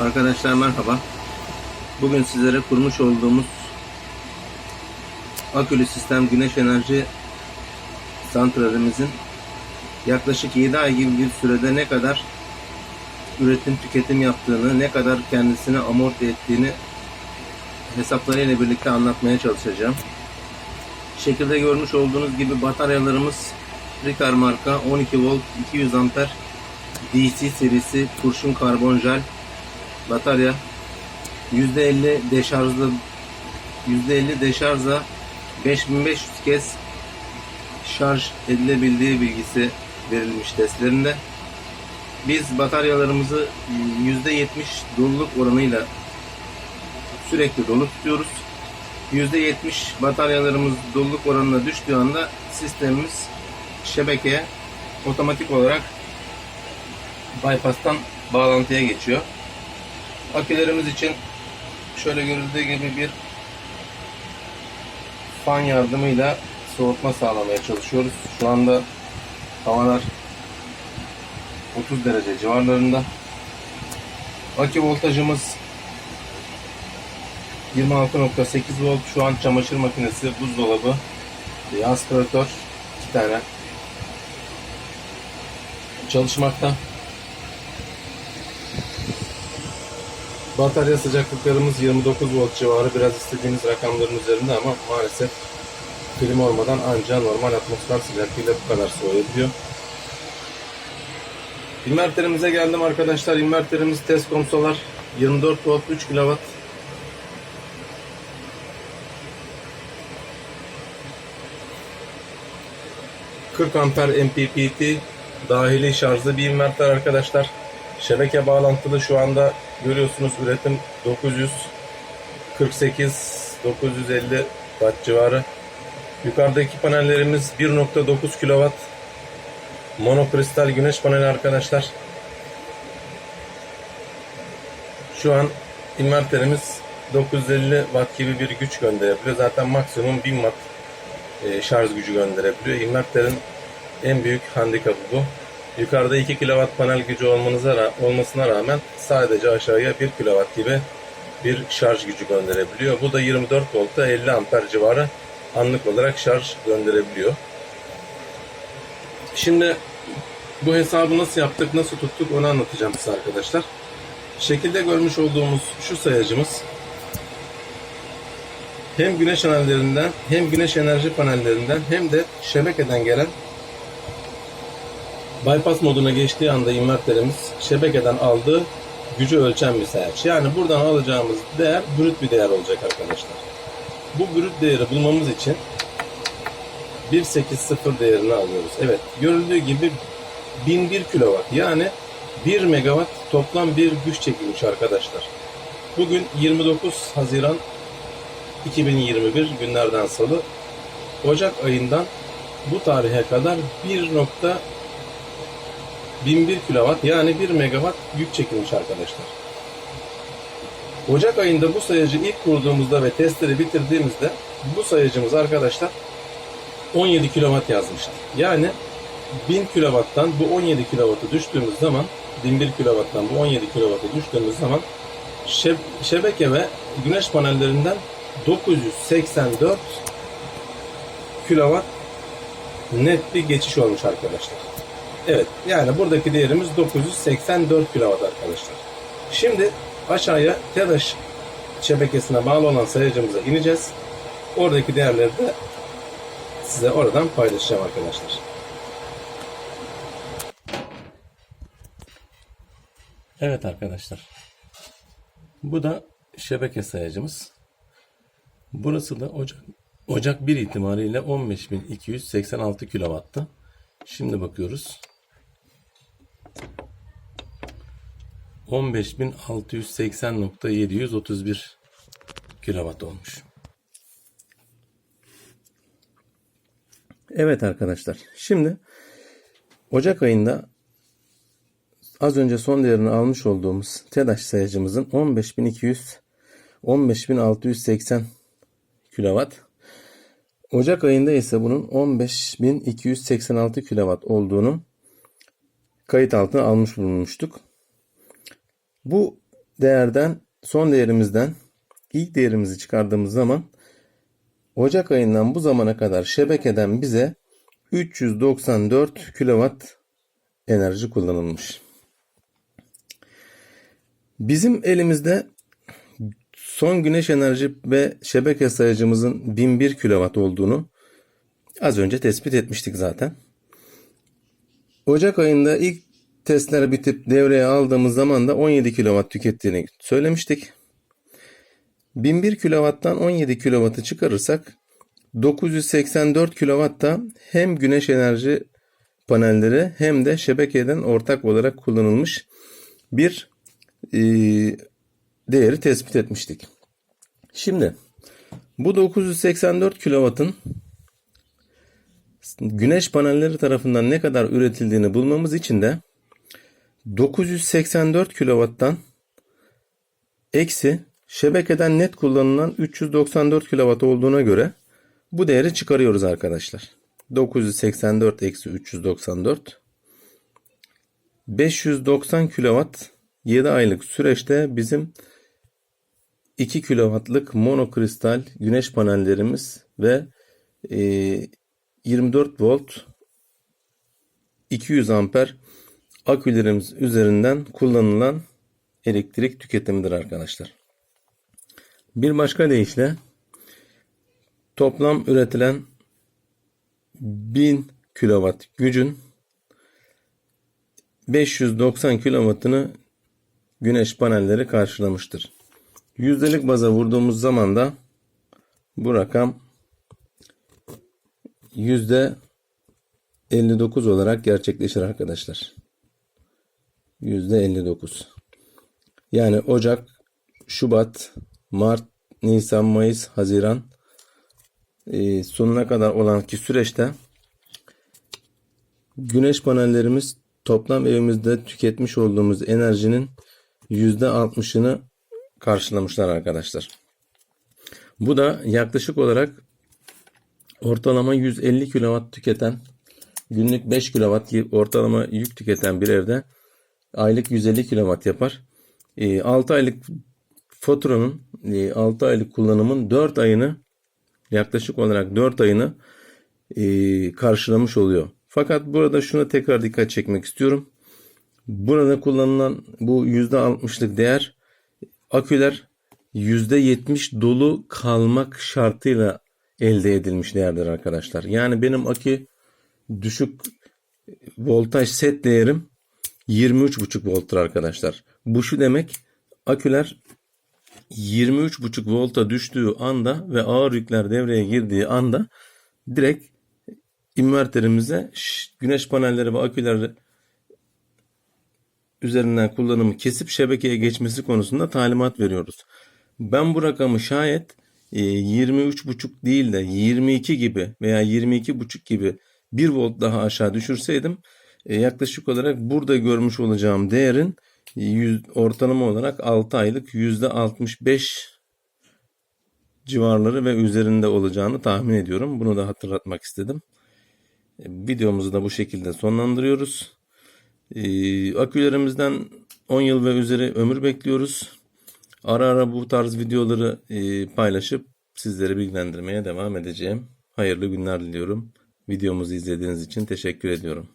Arkadaşlar merhaba. Bugün sizlere kurmuş olduğumuz akülü sistem güneş enerji santralimizin yaklaşık 7 ay gibi bir sürede ne kadar üretim tüketim yaptığını, ne kadar kendisini amorti ettiğini hesaplarıyla birlikte anlatmaya çalışacağım. Şekilde görmüş olduğunuz gibi bataryalarımız Ricard marka 12 volt 200 amper DC serisi kurşun karbon jel batarya %50 deşarjlı %50 deşarjla 5500 kez şarj edilebildiği bilgisi verilmiş testlerinde. Biz bataryalarımızı %70 doluluk oranıyla sürekli dolu tutuyoruz. %70 bataryalarımız doluluk oranına düştüğü anda sistemimiz şebekeye otomatik olarak bypass'tan bağlantıya geçiyor. Akülerimiz için şöyle görüldüğü gibi bir fan yardımıyla soğutma sağlamaya çalışıyoruz. Şu anda havalar 30 derece civarlarında. Akü voltajımız 26.8 volt. Şu an çamaşır makinesi, buzdolabı, aspiratör, iki tane çalışmakta. Batarya sıcaklıklarımız 29 volt civarı. Biraz istediğimiz rakamların üzerinde ama maalesef klima olmadan ancak normal atmosfer sıcaklığıyla bu kadar soğuyabiliyor. İnverterimize geldim arkadaşlar. İnverterimiz Tescom Solar 24 volt 3 kW. ...40 amper MPPT dahili şarjlı bir inverter arkadaşlar. Şebeke bağlantılı şu anda görüyorsunuz üretim 948 950 watt civarı. Yukarıdaki panellerimiz 1.9 kW monokristal güneş paneli arkadaşlar. Şu an inverterimiz 950 watt gibi bir güç gönderebiliyor. Zaten maksimum 1000 watt e, şarj gücü gönderebiliyor. Inverterin en büyük handikapı bu. Yukarıda 2 kW panel gücü olmanıza olmasına rağmen sadece aşağıya 1 kW gibi bir şarj gücü gönderebiliyor. Bu da 24 voltta 50 amper civarı anlık olarak şarj gönderebiliyor. Şimdi bu hesabı nasıl yaptık, nasıl tuttuk onu anlatacağım size arkadaşlar. Şekilde görmüş olduğumuz şu sayacımız hem güneş panellerinden hem güneş enerji panellerinden hem de şebekeden gelen bypass moduna geçtiği anda inverterimiz şebekeden aldığı gücü ölçen bir sayaç. Yani buradan alacağımız değer brüt bir değer olacak arkadaşlar. Bu brüt değeri bulmamız için 180 değerini alıyoruz. Evet görüldüğü gibi 1001 kW yani 1 megawatt toplam bir güç çekilmiş arkadaşlar. Bugün 29 Haziran 2021 günlerden salı Ocak ayından bu tarihe kadar 1. 1001 kW yani 1 megawatt yük çekilmiş arkadaşlar. Ocak ayında bu sayacı ilk kurduğumuzda ve testleri bitirdiğimizde bu sayacımız arkadaşlar 17 kW yazmıştı. Yani 1000 kW'dan bu 17 kW'ı düştüğümüz zaman 1001 kW'dan bu 17 kW'ı düştüğümüz zaman şe- şebeke ve güneş panellerinden 984 kW net bir geçiş olmuş arkadaşlar. Evet yani buradaki değerimiz 984 kW arkadaşlar. Şimdi aşağıya TEDAŞ şebekesine bağlı olan sayacımıza ineceğiz. Oradaki değerleri de size oradan paylaşacağım arkadaşlar. Evet arkadaşlar. Bu da şebeke sayacımız. Burası da Ocak Ocak 1 itibariyle 15.286 kW'tı. Şimdi bakıyoruz. 15.680.731 kW olmuş. Evet arkadaşlar. Şimdi Ocak ayında az önce son değerini almış olduğumuz TEDAŞ sayacımızın 15.200 15.680 kW. Ocak ayında ise bunun 15.286 kW olduğunu kayıt altına almış bulunmuştuk. Bu değerden son değerimizden ilk değerimizi çıkardığımız zaman Ocak ayından bu zamana kadar şebekeden bize 394 kilowatt enerji kullanılmış. Bizim elimizde son güneş enerji ve şebeke sayacımızın 1001 kilowatt olduğunu az önce tespit etmiştik zaten. Ocak ayında ilk testler bitip devreye aldığımız zaman da 17 kilowatt tükettiğini söylemiştik. 1001 kilowatttan 17 kilowattı çıkarırsak 984 kilowatta hem güneş enerji panelleri hem de şebekeden ortak olarak kullanılmış bir e, değeri tespit etmiştik. Şimdi bu 984 kilowattın güneş panelleri tarafından ne kadar üretildiğini bulmamız için de 984 kilowatttan eksi şebekeden net kullanılan 394 kilowatt olduğuna göre bu değeri çıkarıyoruz arkadaşlar. 984 eksi 394 590 kilowatt 7 aylık süreçte bizim 2 kilowattlık monokristal güneş panellerimiz ve e, 24 volt 200 amper akülerimiz üzerinden kullanılan elektrik tüketimidir arkadaşlar. Bir başka deyişle toplam üretilen 1000 kilowatt gücün 590 kilowattını güneş panelleri karşılamıştır. Yüzdelik baza vurduğumuz zaman da bu rakam yüzde 59 olarak gerçekleşir arkadaşlar. Yüzde 59. Yani Ocak, Şubat, Mart, Nisan, Mayıs, Haziran e, sonuna kadar olan ki süreçte güneş panellerimiz toplam evimizde tüketmiş olduğumuz enerjinin yüzde 60'ını karşılamışlar arkadaşlar. Bu da yaklaşık olarak ortalama 150 kW tüketen günlük 5 kW ortalama yük tüketen bir evde aylık 150 kW yapar. 6 aylık faturanın 6 aylık kullanımın 4 ayını yaklaşık olarak 4 ayını e, karşılamış oluyor. Fakat burada şuna tekrar dikkat çekmek istiyorum. Burada kullanılan bu %60'lık değer aküler %70 dolu kalmak şartıyla elde edilmiş değerler arkadaşlar. Yani benim akü düşük voltaj set değerim 23,5 volttur arkadaşlar. Bu şu demek aküler 23,5 volta düştüğü anda ve ağır yükler devreye girdiği anda direkt inverterimize güneş panelleri ve aküler üzerinden kullanımı kesip şebekeye geçmesi konusunda talimat veriyoruz. Ben bu rakamı şayet 23,5 e, değil de 22 gibi veya 22,5 gibi 1 volt daha aşağı düşürseydim e, yaklaşık olarak burada görmüş olacağım değerin ortalama olarak 6 aylık %65 civarları ve üzerinde olacağını tahmin ediyorum. Bunu da hatırlatmak istedim. E, videomuzu da bu şekilde sonlandırıyoruz. Ee, akülerimizden 10 yıl ve üzeri ömür bekliyoruz. Ara ara bu tarz videoları e, paylaşıp sizleri bilgilendirmeye devam edeceğim. Hayırlı günler diliyorum. Videomuzu izlediğiniz için teşekkür ediyorum.